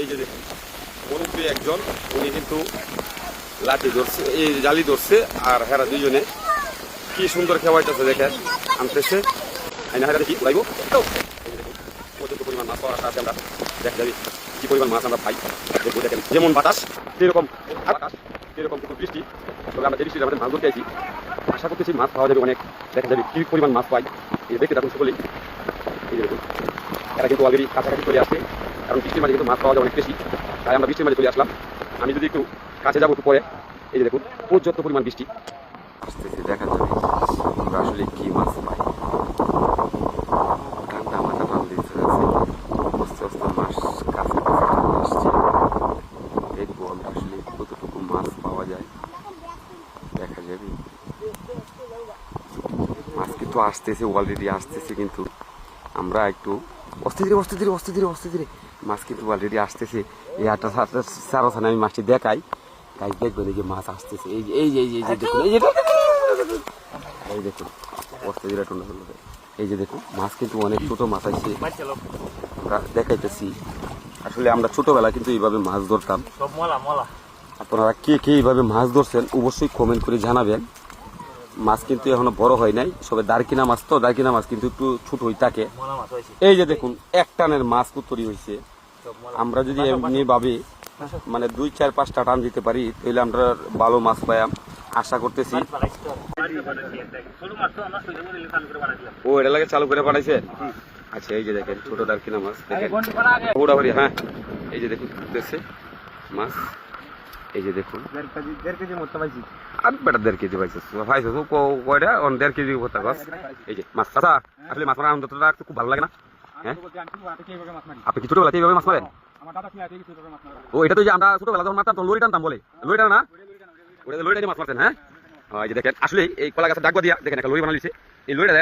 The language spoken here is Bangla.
এই যে দেখুন একজন, উনি কিন্তু লাঠি ধরছে, এই জালি ধরছে, আর হেরা দুইজনে কি সুন্দর খেওয়াইতেছে দেখেন, আনতেছে। দেখি লাইব প্রচুর পরিমাণ মাছ পাওয়ার আমরা, দেখা পরিমাণ মাছ আমরা পাই। দেখেন, যেমন বাতাস, সেরকম বৃষ্টি। আমরা যে বৃষ্টির আমাদের মাছ ধরতে আছি আশা করতেছি মাছ পাওয়া যাবে অনেক। দেখা যাবে কি পরিমাণ মাছ পাই। দেখতে থাকুন সকলেই। এরা কিন্তু অলরেডি কাছাকাছি চলে আসছে। কারণ বৃষ্টির মাঝে কিন্তু মাছ পাওয়া যায় অনেক বেশি, তাই আমরা বৃষ্টির মাঝে চলে আসলাম। আমি যদি একটু কাছে যাব একটু পরে, এই যে দেখুন, পর্যাপ্ত পরিমাণ বৃষ্টি। দেখা যাবে আমরা আসলে কি মাছ পাই। ঠান্ডা মাছ কাছে আসছে। আসলে কতটুকু মাছ পাওয়া যায়। দেখা যাবে। মাছ কিন্তু আসতেছে অলরেডি আসতেছে, কিন্তু আমরা একটু অস্তে ধীরে অস্তে ধীরে অস্তে ধীরে অস্তে ধীরে। মাছ কিন্তু অলরেডি আসতেছে। এই আটটা সাতটা সারা সানে আমি মাছটি দেখাই। তাই দেখবেন এই যে মাছ আসতেছে। এই যে এই যে এই এই যে দেখুন এই যে এই দেখুন অস্তে ধীরে টন্ডা হলো এই যে দেখুন মাছ কিন্তু অনেক ছোট মাছ আছে। আমরা দেখাইতেছি। আসলে আমরা ছোটবেলা কিন্তু এইভাবে মাছ ধরতাম। আপনারা কে কে এইভাবে মাছ ধরছেন অবশ্যই কমেন্ট করে জানাবেন। মাছ কিন্তু এখনও বড় হয় নাই। সবে দারকিনা মাছ তো দারকিনা মাছ কিন্তু একটু ছোট হয়ে থাকে। এই যে দেখুন এক টানের মাছ কুতরি হয়েছে। আমরা যদি এমনি ভাবে মানে দুই চার পাঁচটা টান দিতে পারি তাহলে আমরা ভালো মাছ পাই আশা করতেছি। ও এটা লাগে চালু করে বানাইছে? আচ্ছা এই যে দেখেন ছোট দারকিনা মাছ দেখেন। হ্যাঁ। এই যে দেখুন মাছ। এই যে দেখুন। দেড় কেজি মতো পাইছি। আর বেটা দেড় কেজি ও ক- কয়টা? অন দেড় কেজি কথা কস এই যে মাছ চাচা আসলে মাছ মারা আনন্দটা খুব ভালো লাগে না। হ্যাঁ? আপনি কি ছোটবেলাতে এইভাবে মাছ মারেন? ও এটা তো যে আমরা ছোটবেলা যখন মারতাম তখন লড়ি টানতাম বলে। লড়ি টানা না? ওটা টানে মাছ মারতেন হ্যাঁ? এই যে দেখেন আসলে এই কলা গাছের ডাক দিয়া দেখেন একটা লড়ি বানালিছে এই লড়িটা